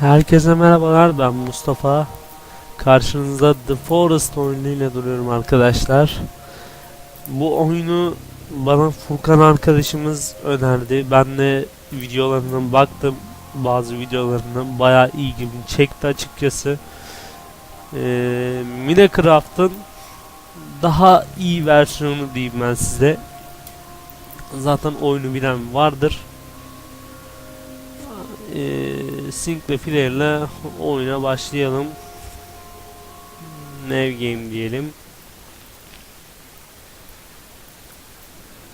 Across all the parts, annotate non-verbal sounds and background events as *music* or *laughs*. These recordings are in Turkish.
Herkese merhabalar ben Mustafa. Karşınızda The Forest oyunuyla duruyorum arkadaşlar. Bu oyunu bana Furkan arkadaşımız önerdi. Ben de videolarından baktım Bazı videolarından bayağı ilgimi çekti açıkçası. Ee, Minecraft'ın daha iyi versiyonu diyeyim ben size. Zaten oyunu bilen vardır e, sync ve player ile oyuna başlayalım. New game diyelim.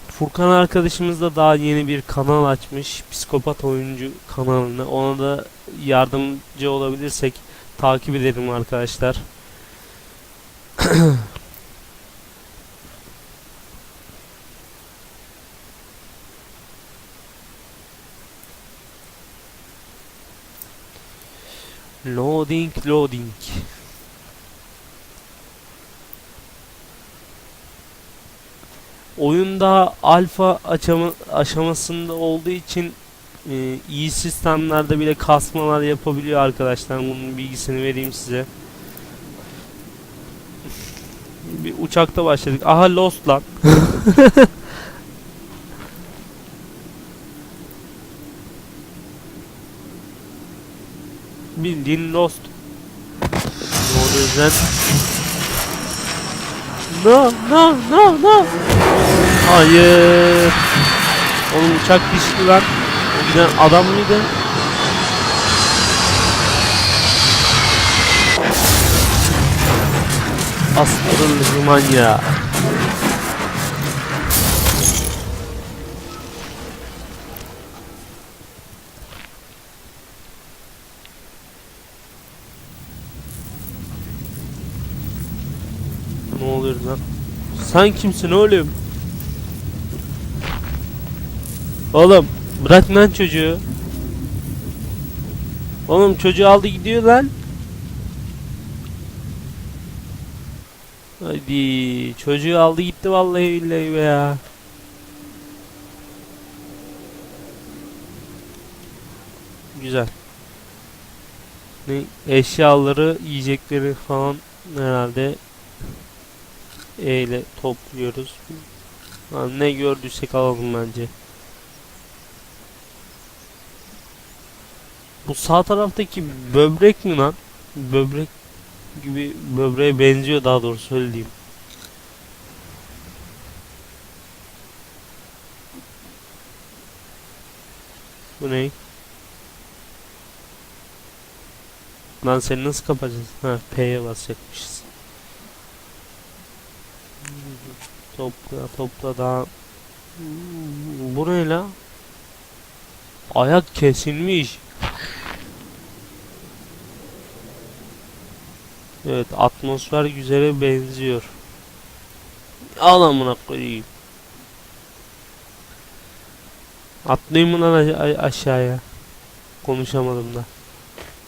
Furkan arkadaşımız da daha yeni bir kanal açmış. Psikopat oyuncu kanalını. Ona da yardımcı olabilirsek takip edelim arkadaşlar. *clears throat* Loading, loading. Oyunda alfa aşama, aşamasında olduğu için e, iyi sistemlerde bile kasmalar yapabiliyor arkadaşlar. Bunun bilgisini vereyim size. Bir uçakta başladık. Aha Lost lan. *laughs* Bildiğin Lost. Ne oluyor lan? No, no, no, no. Hayır. Oğlum uçak düştü lan. O giden adam mıydı? Aslanın ya. Sen kimsin oğlum? Oğlum bırak lan çocuğu. Oğlum çocuğu aldı gidiyor lan. Hadi çocuğu aldı gitti vallahi billahi be ya. Güzel. Ne eşyaları, yiyecekleri falan herhalde E ile topluyoruz. Ne gördüysek alalım bence. Bu sağ taraftaki böbrek mi lan? Böbrek gibi böbreğe benziyor daha doğru söyleyeyim. Bu ne? Lan seni nasıl kapatacağız? Ha P'ye basacakmışız. Topla topla daha. Bu? Ayak kesilmiş. Evet atmosfer güzele benziyor. Al amına koyayım. Atlayayım lan aşağıya? Konuşamadım da.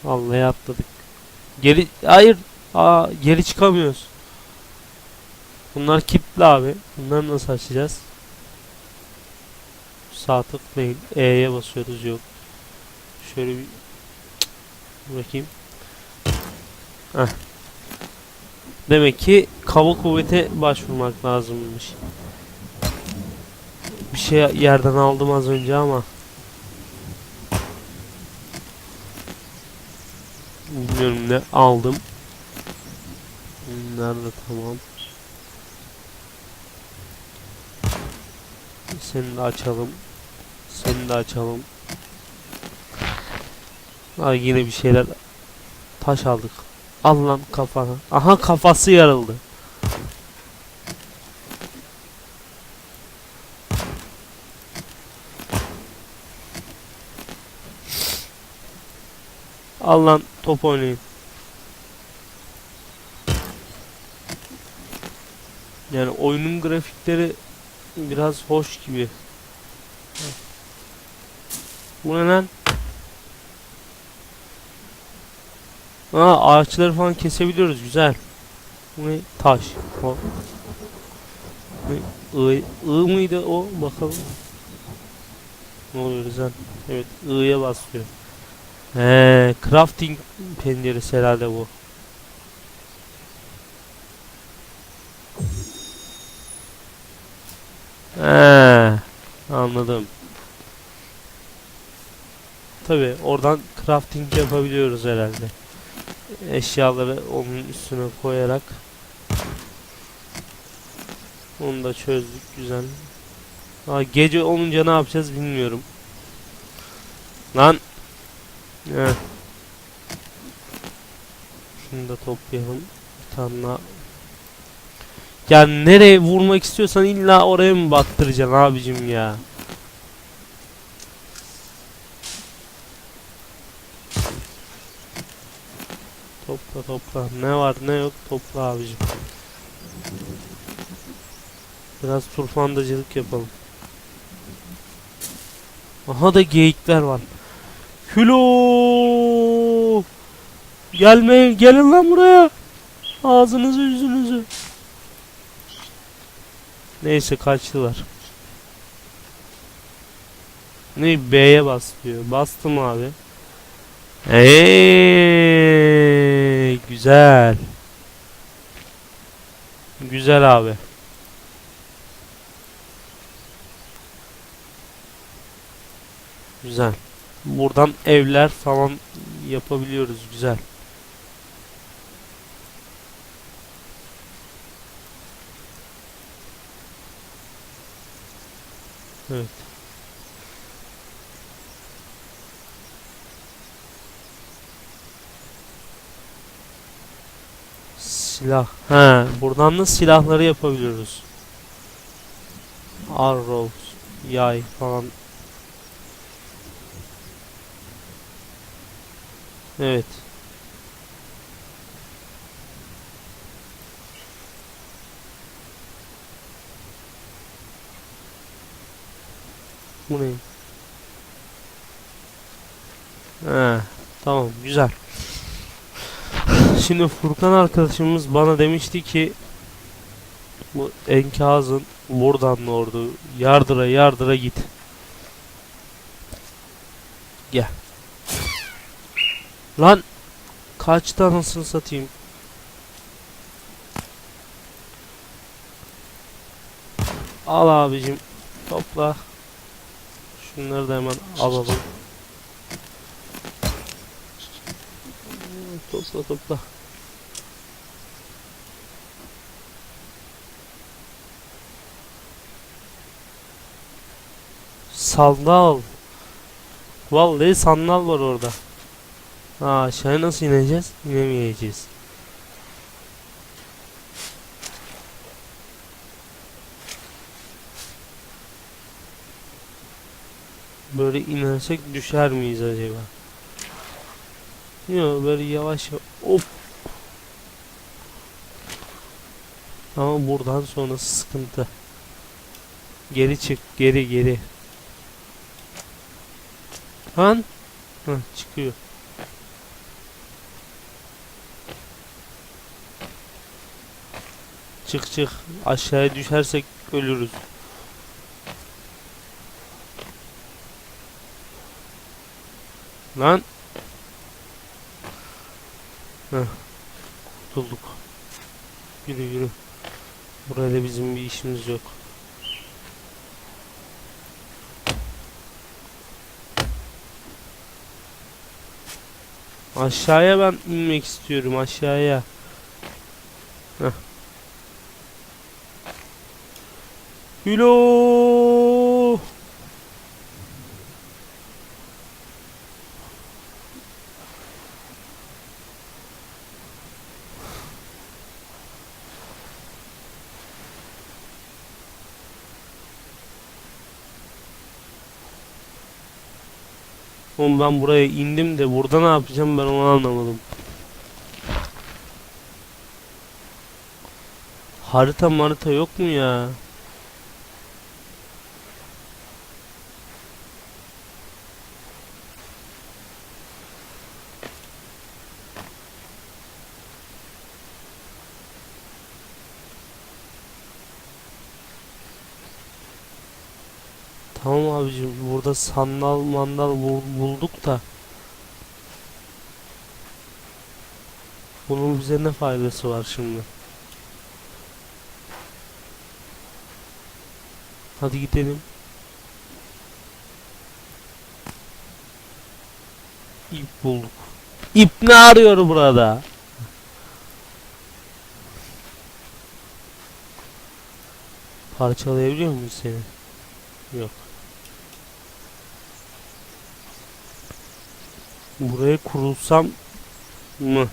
Vallahi atladık. Geri hayır. Aa geri çıkamıyoruz. Bunlar kilitli abi. Bunları nasıl açacağız? Sağ tıklayın. E'ye basıyoruz yok. Şöyle bir bakayım. Heh. Demek ki kaba kuvvete başvurmak lazımmış. Bir şey yerden aldım az önce ama. Bilmiyorum ne aldım. Nerede tamam. Seni de açalım. Seni de açalım. Ay yine bir şeyler taş aldık. Al lan kafana. Aha kafası yarıldı. Al lan top oynayın. Yani oyunun grafikleri biraz hoş gibi. Bu ne lan? Aa ağaçları falan kesebiliyoruz güzel. Bu ne? Taş. O. Ne? I, I mıydı o? Bakalım. Ne oluyor güzel. Evet I'ya basıyor. He, crafting penceresi herhalde bu. He, anladım. Tabi oradan crafting yapabiliyoruz herhalde. Eşyaları onun üstüne koyarak. Onu da çözdük güzel. Ha, gece olunca ne yapacağız bilmiyorum. Lan. Heh. Şunu da toplayalım. Bir tane daha. Ya nereye vurmak istiyorsan illa oraya mı baktıracaksın abicim ya? Topla topla. Ne var ne yok topla abicim. Biraz turfandacılık yapalım. Aha da geyikler var. Hülo! Gelmeyin, gelin lan buraya. Ağzınızı yüzünüzü. Neyse kaçtılar. Ne B'ye bas diyor. Bastım abi. Eee güzel. Güzel abi. Güzel. Buradan evler falan yapabiliyoruz. Güzel. Evet. Silah. He, buradan da silahları yapabiliyoruz. Arrows, yay falan. Evet. Bu ne? He, tamam güzel. Şimdi Furkan arkadaşımız bana demişti ki bu enkazın buradan ordu yardıra yardıra git. Gel. Lan kaçtı anasını satayım. Al abicim topla. Şunları da hemen alalım. Topla topla. Sandal. Vallahi sandal var orada. Ha aşağıya nasıl ineceğiz? İnemeyeceğiz. Böyle inersek düşer miyiz acaba? Yok böyle yavaş yavaş. Hop. Ama buradan sonrası sıkıntı. Geri çık, geri geri. Han? Heh, çıkıyor. Çık çık. Aşağıya düşersek ölürüz. Lan. Heh. Kurtulduk. Yürü yürü. Burada bizim bir işimiz yok. Aşağıya ben inmek istiyorum aşağıya. Heh. Hülo. Ben buraya indim de burada ne yapacağım ben onu anlamadım. Harita marita yok mu ya? Tamam abicim burada sandal mandal bul- bulduk da Bunun bize ne faydası var şimdi? Hadi gidelim. İp bulduk. İp ne arıyor burada? Parçalayabiliyor muyuz seni? Yok. Buraya kurulsam mı?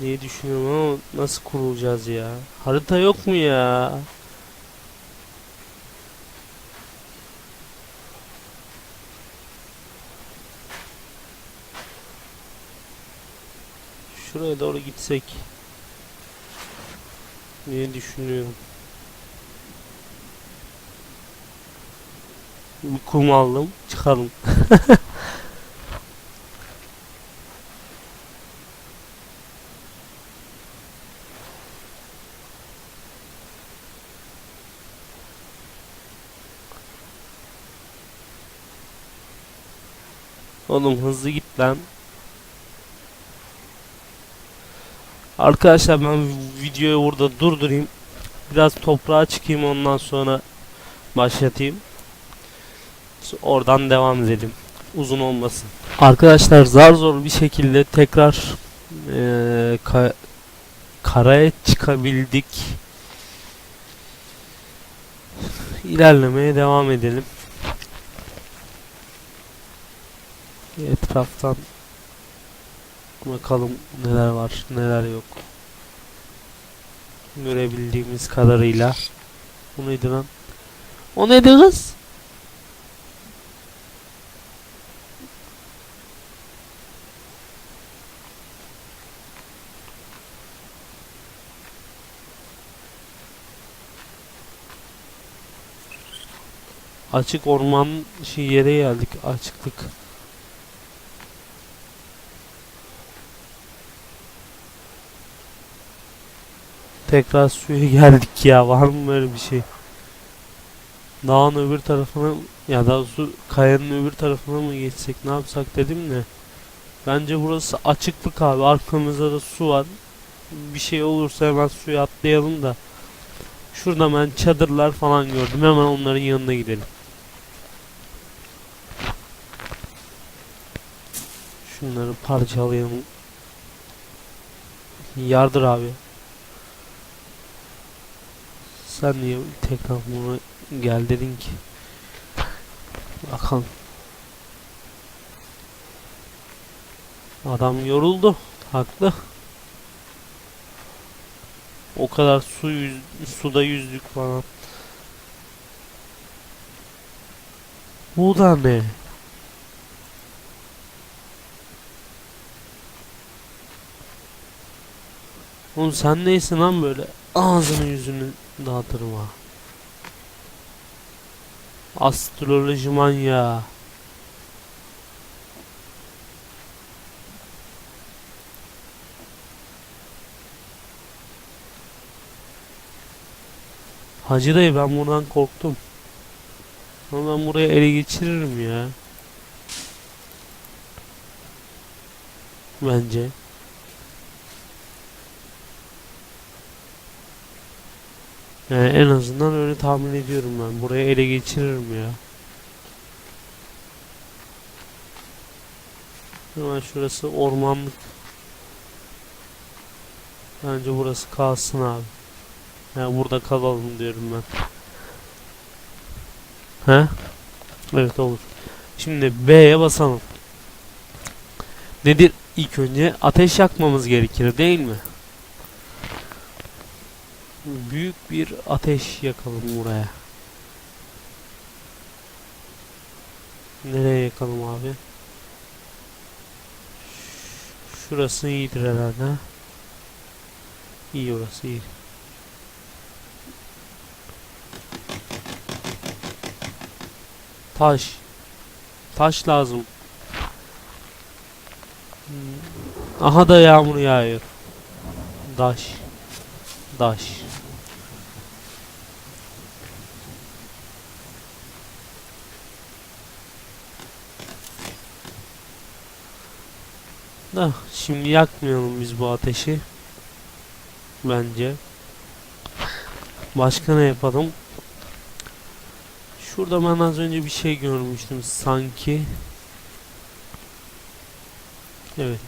diye düşünüyorum ama nasıl kurulacağız ya? Harita yok mu ya? Şuraya doğru gitsek diye düşünüyorum. Bir kum aldım, çıkalım. *laughs* Oğlum hızlı git lan. Arkadaşlar ben videoyu burada durdurayım. Biraz toprağa çıkayım ondan sonra başlatayım. Oradan devam edelim. Uzun olmasın. Arkadaşlar zar zor bir şekilde tekrar eee, ka- karaya çıkabildik. İlerlemeye devam edelim. Etraftan bakalım neler var, neler yok. Görebildiğimiz kadarıyla. O neydi lan? O neydi kız? Açık orman şey yere geldik. Açıklık. Tekrar suya geldik ya. Var mı böyle bir şey? Dağın öbür tarafına ya da su kayanın öbür tarafına mı geçsek ne yapsak dedim de. Bence burası açıklık abi. Arkamızda da su var. Bir şey olursa hemen suya atlayalım da. Şurada ben çadırlar falan gördüm. Hemen onların yanına gidelim. Şunları parçalayalım. Yardır abi. Sen niye tekrar bunu gel dedin ki? Bakalım. Adam yoruldu. Haklı. O kadar su yüz, suda yüzdük falan. Bu da ne? Oğlum sen neysin lan böyle? Ağzını yüzünü dağıtırım ha. Astroloji manyağı. Hacı dayı ben buradan korktum. Ama ben buraya ele geçiririm ya. Bence. Yani en azından öyle tahmin ediyorum ben. Buraya ele geçiririm ya. Hemen şurası ormanlık. Bence burası kalsın abi. Ya burada kalalım diyorum ben. He? Evet olur. Şimdi B'ye basalım. Nedir? İlk önce ateş yakmamız gerekir değil mi? Büyük bir ateş yakalım buraya. Nereye yakalım abi? Şurası iyidir herhalde. İyi orası iyi. Taş. Taş lazım. Hmm. Aha da yağmur yağıyor. Taş. Taş. Da şimdi yakmayalım biz bu ateşi. Bence. Başka ne yapalım? Şurada ben az önce bir şey görmüştüm sanki. Evet.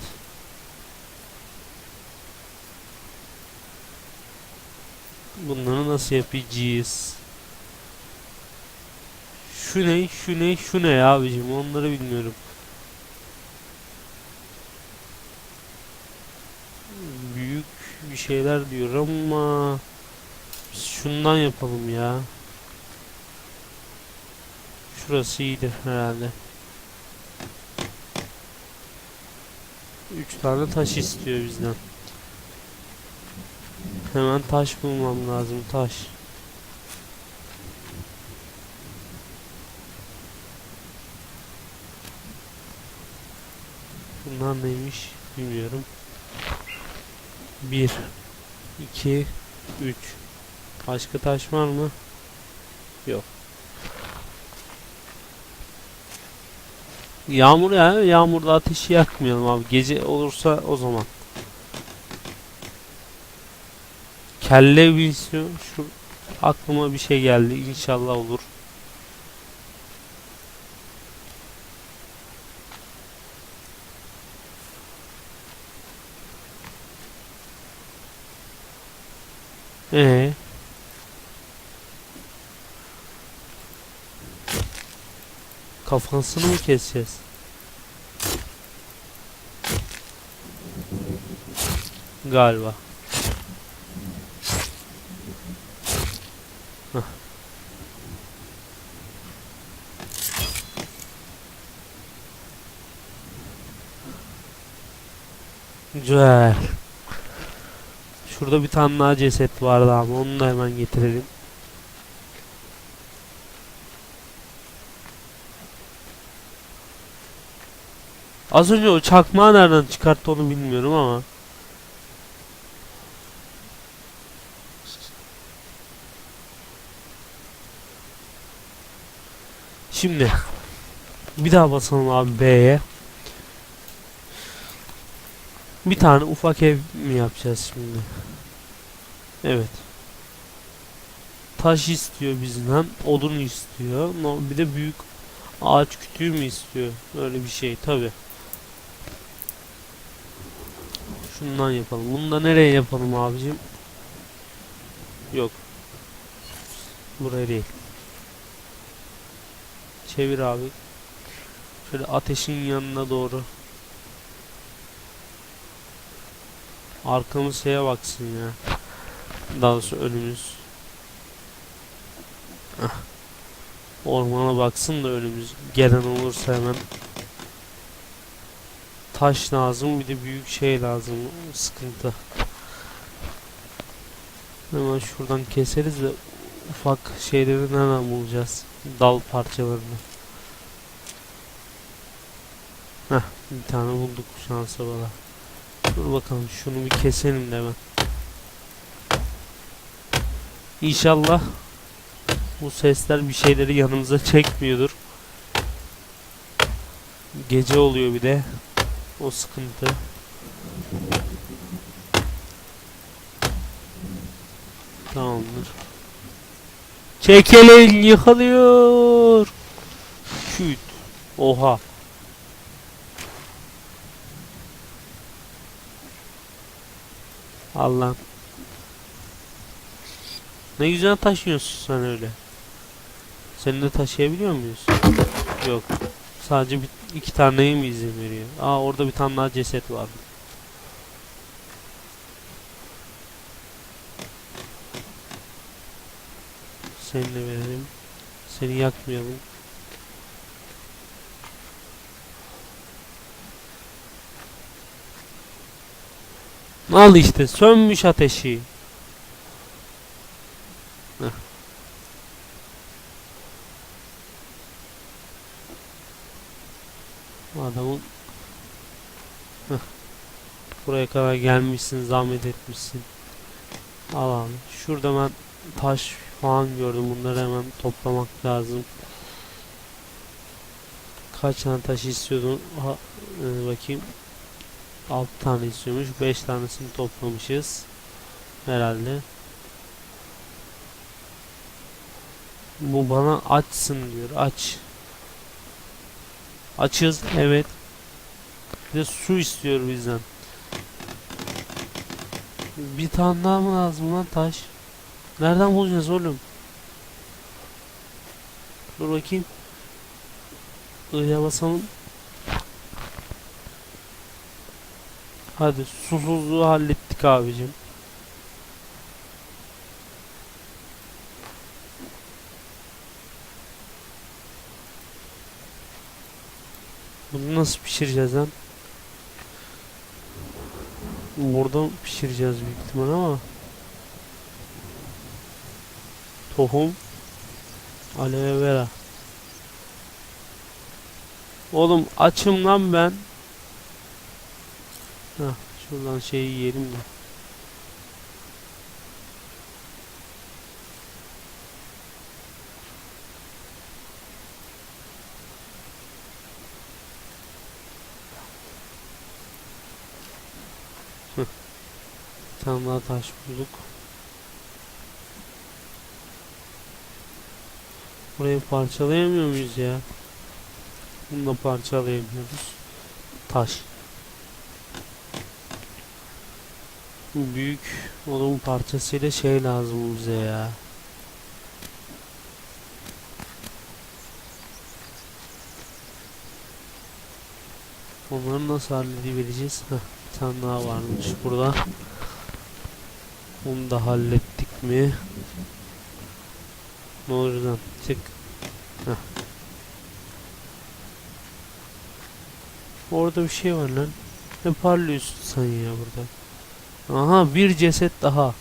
Bunları nasıl yapacağız? Şu ne? Şu ne? Şu ne abicim? Onları bilmiyorum. Büyük bir şeyler diyor ama biz şundan yapalım ya. Şurası iyidir herhalde. Üç tane taş istiyor bizden. Hemen taş bulmam lazım taş. Bunlar neymiş bilmiyorum. 1 2 3 Başka taş var mı? Yok. Yağmur ya yağmurda ateşi yakmayalım abi. Gece olursa o zaman. Kelle istiyor. Şu aklıma bir şey geldi. İnşallah olur. Ee. Kafasını mı keseceğiz? Galiba. Hah. Güzel. Şurada bir tane daha ceset vardı ama onu da hemen getirelim. Az önce o çakmağı nereden çıkarttı onu bilmiyorum ama. Şimdi bir daha basalım abi B'ye. Bir tane ufak ev mi yapacağız şimdi? Evet. Taş istiyor bizden, odun istiyor. Bir de büyük ağaç kütüğü mü istiyor? Öyle bir şey tabi. Şundan yapalım. Bunu da nereye yapalım abicim? Yok. Buraya değil. Çevir abi. Şöyle ateşin yanına doğru. Arkamız şeye baksın ya. Daha doğrusu önümüz. Ormana baksın da önümüz. Gelen olursa hemen. Taş lazım bir de büyük şey lazım. Sıkıntı. Hemen şuradan keseriz de ufak şeyleri nereden bulacağız? Dal parçalarını. Heh, bir tane bulduk şansa bala. Dur bakalım şunu bir keselim de hemen. İnşallah bu sesler bir şeyleri yanımıza çekmiyordur. Gece oluyor bir de. O sıkıntı. Tamamdır. Çekilin yıkılıyor. Şut. Oha. Allah'ım. Ne güzel taşıyorsun sen öyle. Seni de taşıyabiliyor muyuz? Yok. Sadece bir, iki taneye mi izin veriyor? Aa orada bir tane daha ceset var. Seni de verelim. Seni yakmayalım. Al işte sönmüş ateşi. Heh. Adamın. Buraya kadar gelmişsin, zahmet etmişsin. Al abi. Şurada ben taş falan gördüm. Bunları hemen toplamak lazım. Kaç tane taş istiyordun? Ha, e, bakayım. 6 tane istiyormuş. 5 tanesini toplamışız. Herhalde. Bu bana açsın diyor. Aç. Açız. Evet. Bir de su istiyor bizden. Bir tane daha mı lazım lan taş? Nereden bulacağız oğlum? Dur bakayım. I'ya basalım. Hadi susuzluğu hallettik abicim. Bunu nasıl pişireceğiz lan? Burada pişireceğiz büyük ihtimal ama Tohum Aloe vera Oğlum açım lan ben Heh, şuradan şeyi yiyelim de tane daha taş bulduk. Burayı parçalayamıyor muyuz ya? Bunu da parçalayamıyoruz. Taş. Bu Büyük odun parçasıyla şey lazım bize ya. Onları nasıl halledebileceğiz? Heh, bir tane daha varmış burada. Onu da hallettik mi? Ne olur lan çık. Heh. Orada bir şey var lan. Ne parlıyorsun sen ya burada? Aha bir ceset daha.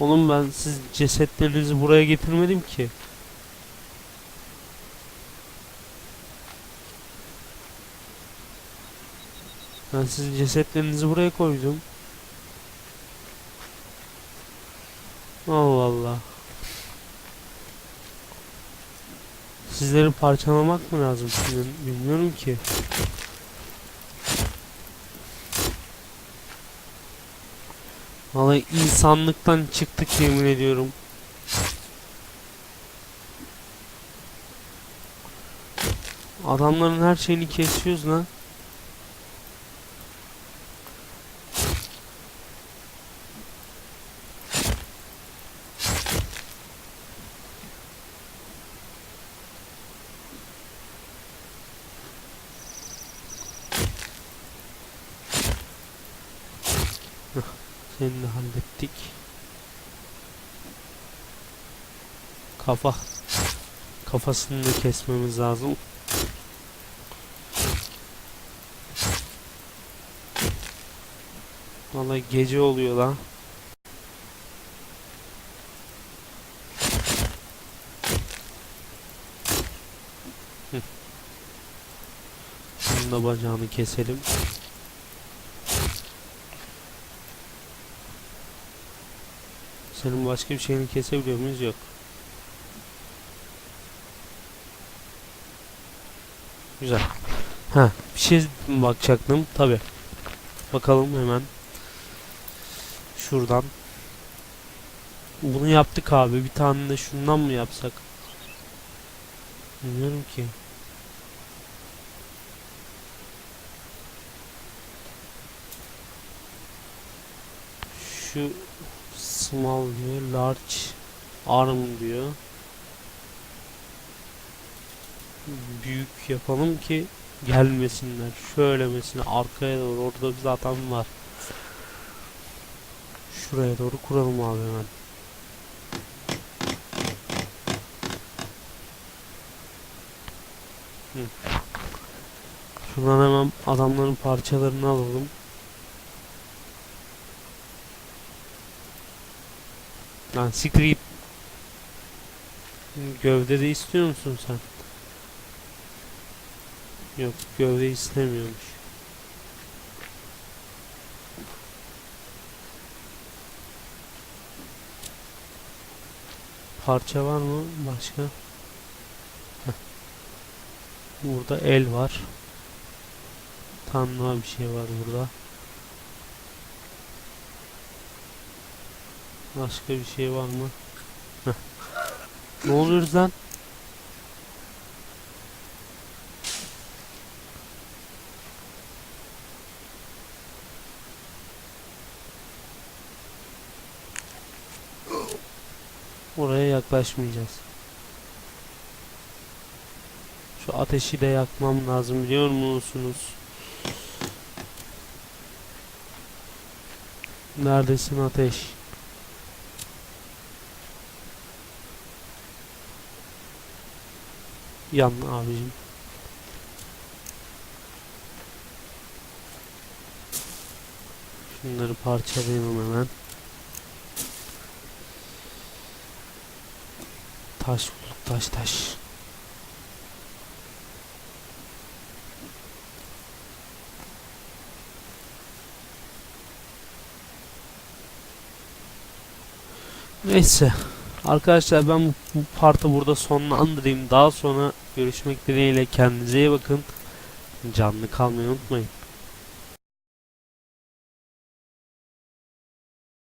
Oğlum ben siz cesetlerinizi buraya getirmedim ki. Ben sizin cesetlerinizi buraya koydum. Allah Allah. Sizleri parçalamak mı lazım sizin? Bilmiyorum ki. Vallahi insanlıktan çıktık yemin ediyorum. Adamların her şeyini kesiyoruz lan. Seni de hallettik. Kafa. Kafasını da kesmemiz lazım. Vallahi gece oluyor lan. Bunun da bacağını keselim. Senin başka bir şeyini kesebiliyor muyuz? Yok. Güzel. Ha, bir şey bakacaktım. Tabi. Bakalım hemen. Şuradan. Bunu yaptık abi. Bir tane de şundan mı yapsak? Bilmiyorum ki. Şu small diyor, large arm diyor. Büyük yapalım ki gelmesinler. Şöyle mesela arkaya doğru orada bir zaten var. Şuraya doğru kuralım abi hemen. Şuradan hemen adamların parçalarını alalım. Lan siktir git. Gövde de istiyor musun sen? Yok gövde istemiyormuş. Parça var mı başka? Heh. Burada el var. Tam daha bir şey var burada. Başka bir şey var mı? Ne oluyoruz lan? Oraya yaklaşmayacağız. Şu ateşi de yakmam lazım biliyor musunuz? Neredesin ateş? Yan abicim. Şunları parçalayalım hemen. Taş bulduk taş taş. Neyse. Arkadaşlar ben bu, partı burada sonlandırayım. Daha sonra görüşmek dileğiyle kendinize iyi bakın. Canlı kalmayı unutmayın.